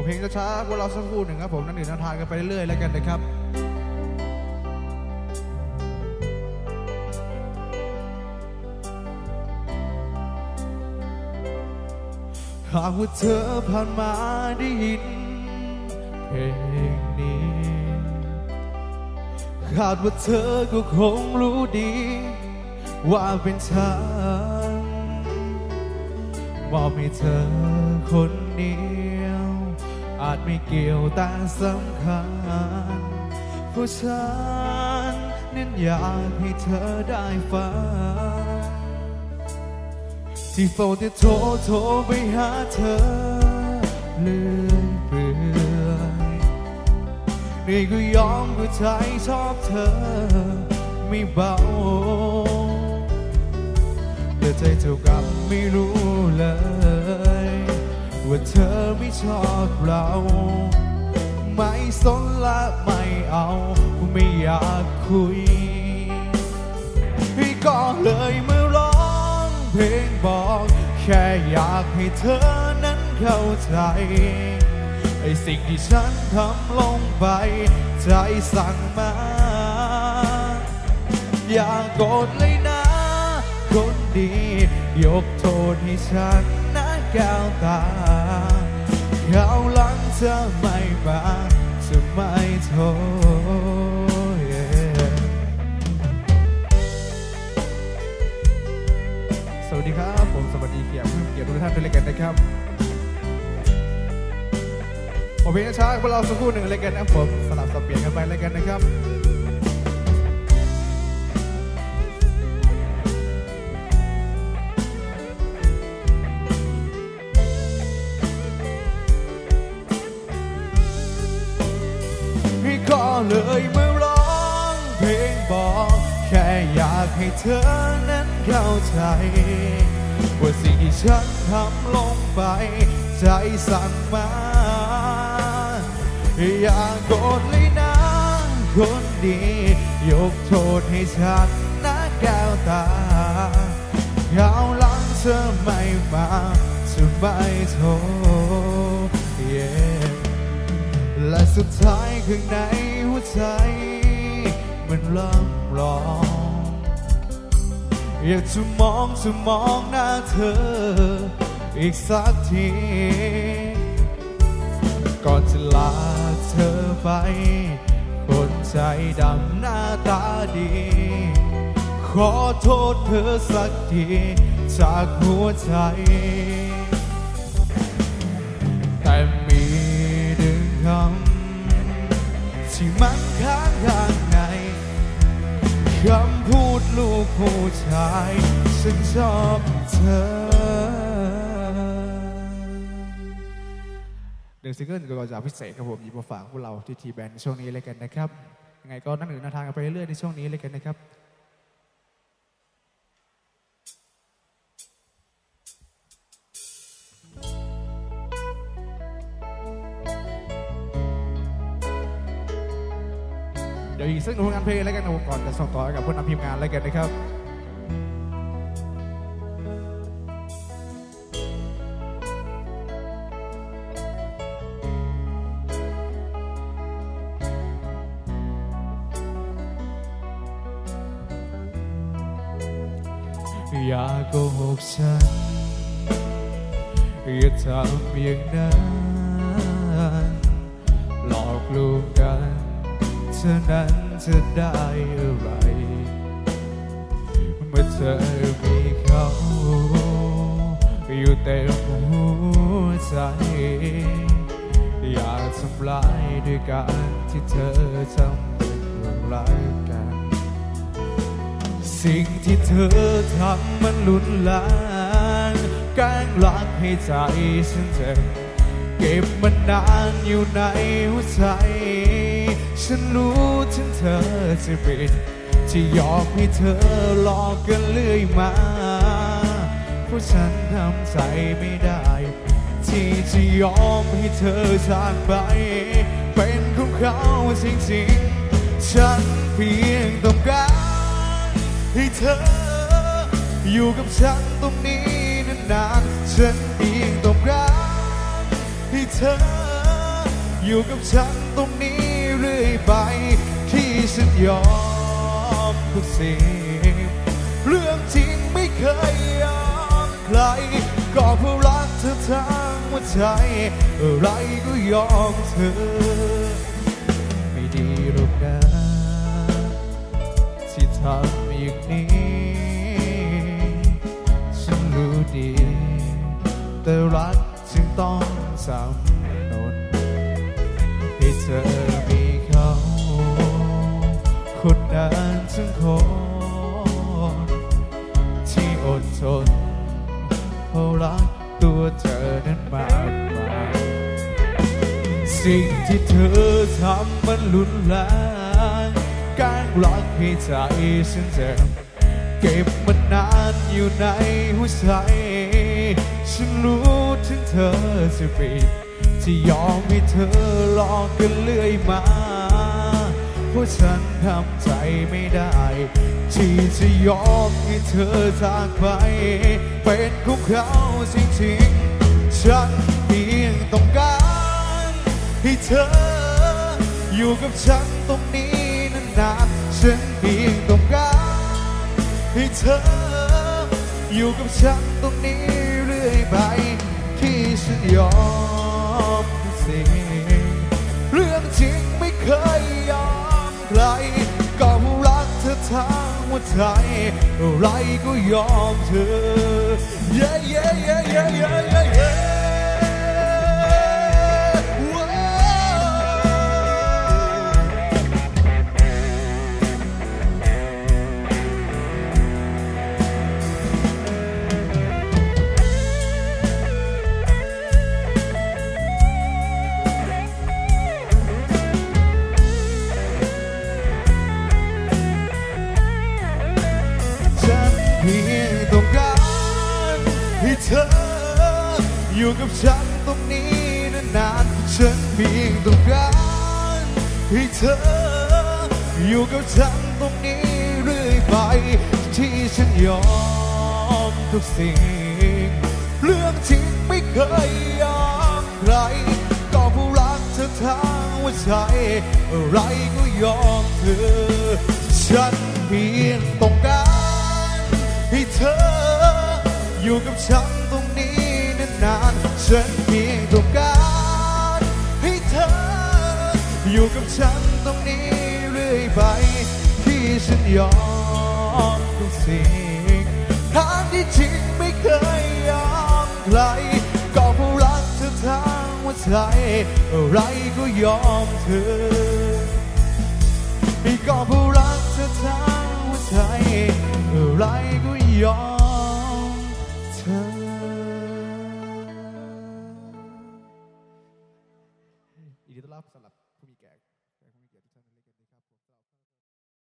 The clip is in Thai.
อเพลงช้าๆพวกเราสักครู่หนึ่งครับผมนั่งดื่มนั่งทานกันไปเรื่อยๆแล้วกันนะครับหากว่าเธอผ่านมาได้ยินเพลงนี้คาดว่าเธอก็คงรู้ดี ว่าเป็นฉันมอบให้เธอคนเดียว อาจไม่เกี่ยวแต่สำคัญเพราะฉันนั้นอยากให้เธอได้ฟังที่โฟนจะโทรโทรไปหาเธอเลื่อยเปื่อยนี่ก็ยอมก็ใจชอบเธอไม่เบาแต่ใจเจ้ากับไม่รู้เลย ว่าเธอไม่ชอบเรา ไม่สนและไม่เอาไม่อยากคุยก็เลยมาร้องเพลงบอก แค่อยากให้เธอนั้นเข้าใจ ไอ้สิ่งที่ฉันทำลงไป ใจสั่งมา อย่าโกรธเลยนะ คนดี ยกโทษให้ฉัน แก้วตาคราหลังเธอไม่มาจะไม่โทษ yeah สวัสดีครับ ผมสวัสดีเกียรติผู้เกียรติทุกท่านด้วยเกันนะครับผมเพลงช้าพวกเราสักครู่หนึ่งเลยกันนะผมสลับสับเปลี่ยนกันไปเลยกันนะครับ เลยมาร้องเพลงบอก แค่อยากให้เธอนั้นเข้าใจ ว่าสิ่งที่ฉันทำลงไป ใจสั่งมา อย่าโกรธเลยนะคนดี ยกโทษให้ฉันนะแก้วตาคราหลังเธอไม่มาจะไม่โทษ yeah และสุดท้ายข้างใน ใจมันเริ่มร้องอยากจะมองจะมองหน้าเธอ อีกสักที ก่อนจะลาเธอไป คนใจดำหน้าตาดี ขอโทษเธอสักที จากหัวใจ แต่มีดึงคำ ที่มันค้างข้างในคำพูดลูกผู้ชายฉันชอบเธอเดอนซิงเกิลก็จะพิเศษครับผมหยิบมาฝากพวกเราที่ทีแบนช่วงนี้เลยกันนะครับยังไงก็นั่งหนึ่งนาทางกันไปเรื่อยๆในช่วงนี้เลยกันนะครับ อีกสักหนึ่งผลงานเพลงแล้วกันนะผมก่อนจะส่งต่อกับผู้นำทีมงานแล้วกันนะครับอย่าโกหกฉันอย่าทำอย่างนั้นหลอกลวงกันเธอนั้น จะได้อะไร เมื่อเธอมีเขาอยู่เต็มหัวใจ อยากทำลายด้วยการที่เธอทำเป็นรักกัน สิ่งที่เธอทำมันรุนแรงแกล้งรักให้ใจฉันเจ็บเก็บมันนานอยู่ในหัวใจ ฉันรู้ถึงเธอจะเป็นที่ยอมให้เธอหลอกกันเรื่อยมาเพราะฉันทำใจไม่ได้ ที่จะยอมให้เธอจากไป เป็นของเขาจริงๆ ฉันเพียงต้องการให้เธอ อยู่กับฉันตรงนี้นานๆฉันเพียงต้องการให้เธอ อยู่กับฉันตรงนี้ เรื่อยไปที่ฉันยอมทุกสิ่งเรื่องจริงไม่เคยยอมใครก็เพราะรักเธอทั้งหัวใจอะไรก็ยอมเธอ ไม่ดีหรอกนะที่ทำอย่างนี้ ฉันรู้ดี แต่รักจึงต้องสำนนให้เธอมี คนนั้นทั้งคนที่อดทนเพราะรักตัวเธอนั้นมากมายสิ่งที่เธอทำมันหลุนแรงการรักให้ใจฉันเจ็บเก็บมันนานอยู่ในหัวใจฉันรู้ถึงเธอจะปิดที่ยอมให้เธอหลอกกันเรื่อยมา เพราะฉันทำใจไม่ได้ ที่จะยอมให้เธอจากไป เป็นของเขาจริงๆ ฉันเพียงต้องการให้เธอ อยู่กับฉันตรงนี้นานๆฉันเพียงต้องการให้เธอ อยู่กับฉันตรงนี้เรื่อยไปที่ฉันยอมทุกสิ่ง งหัวใจอะไรก็ยอมเธอ yeah yeah yeah yeah yeah yeah อยู่กับฉันตรงนี้นานๆฉันเพียงต้องการให้เธอ อยู่กับฉันตรงนี้เรื่อยไป ที่ฉันยอมทุกสิ่ง เรื่องจริงไม่เคยยอมใคร ก็เพราะรักเธอทั้งหัวใจอะไรก็ยอมเธอ ฉันเพียงต้องการให้เธอ อยู่กับฉัน ฉันเพียงต้องการให้เธอ อยู่กับฉันตรงนี้เรื่อยไปที่ฉันยอมทุกสิ่งทางที่จริงไม่เคยยอมใครก็เพราะรักเธอทั้งหัวใจอะไรก็ยอมเธอก็เพราะรักเธอทั้งหัวใจอะไรก็ยอม